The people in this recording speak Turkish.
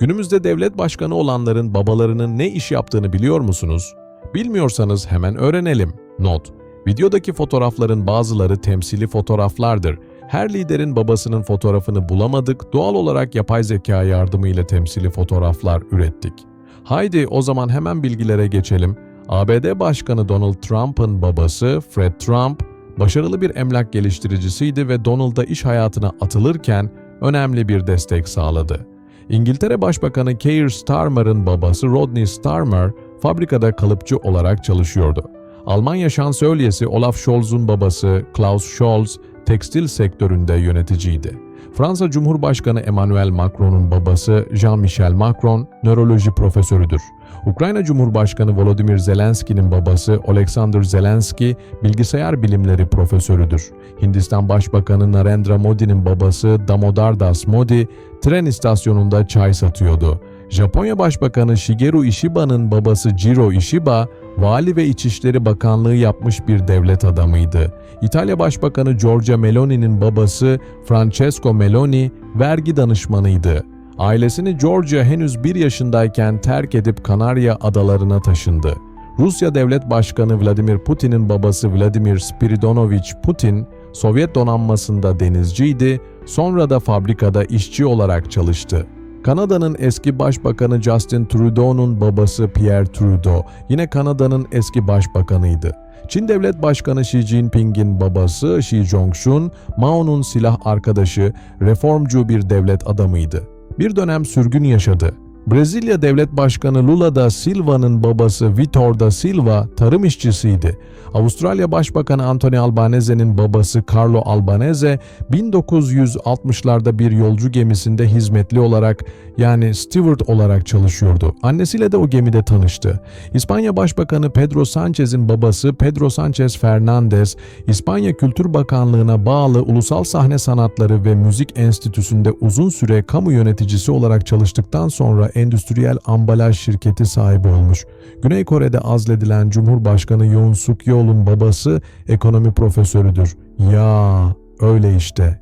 Günümüzde devlet başkanı olanların babalarının ne iş yaptığını biliyor musunuz? Bilmiyorsanız hemen öğrenelim. Not: Videodaki fotoğrafların bazıları temsili fotoğraflardır. Her liderin babasının fotoğrafını bulamadık, doğal olarak yapay zeka yardımıyla temsili fotoğraflar ürettik. Haydi o zaman hemen bilgilere geçelim. ABD Başkanı Donald Trump'ın babası Fred Trump, başarılı bir emlak geliştiricisiydi ve Donald'a iş hayatına atılırken önemli bir destek sağladı. İngiltere Başbakanı Keir Starmer'ın babası Rodney Starmer, fabrikada kalıpçı olarak çalışıyordu. Almanya şansölyesi Olaf Scholz'un babası Klaus Scholz, tekstil sektöründe yöneticiydi. Fransa Cumhurbaşkanı Emmanuel Macron'un babası Jean-Michel Macron, nöroloji profesörüdür. Ukrayna Cumhurbaşkanı Volodymyr Zelenski'nin babası Alexander Zelenski, bilgisayar bilimleri profesörüdür. Hindistan Başbakanı Narendra Modi'nin babası Damodar Das Modi, tren istasyonunda çay satıyordu. Japonya Başbakanı Shigeru Ishiba'nın babası Jiro Ishiba, Vali ve İçişleri Bakanlığı yapmış bir devlet adamıydı. İtalya Başbakanı Giorgia Meloni'nin babası Francesco Meloni, vergi danışmanıydı. Ailesini Georgia henüz bir yaşındayken terk edip Kanarya adalarına taşındı. Rusya Devlet Başkanı Vladimir Putin'in babası Vladimir Spiridonovich Putin, Sovyet donanmasında denizciydi, sonra da fabrikada işçi olarak çalıştı. Kanada'nın eski başbakanı Justin Trudeau'nun babası Pierre Trudeau, yine Kanada'nın eski başbakanıydı. Çin Devlet Başkanı Xi Jinping'in babası Xi Jong-un, Mao'nun silah arkadaşı, reformcu bir devlet adamıydı. Bir dönem sürgün yaşadı. Brezilya Devlet Başkanı Lula da Silva'nın babası Vitor da Silva tarım işçisiydi. Avustralya Başbakanı Anthony Albanese'nin babası Carlo Albanese 1960'larda bir yolcu gemisinde hizmetli olarak yani steward olarak çalışıyordu. Annesiyle de o gemide tanıştı. İspanya Başbakanı Pedro Sanchez'in babası Pedro Sanchez Fernandez, İspanya Kültür Bakanlığı'na bağlı Ulusal Sahne Sanatları ve Müzik Enstitüsü'nde uzun süre kamu yöneticisi olarak çalıştıktan sonra endüstriyel ambalaj şirketi sahibi olmuş. Güney Kore'de azledilen Cumhurbaşkanı Yoon Suk Yeol'un babası ekonomi profesörüdür. Ya öyle işte.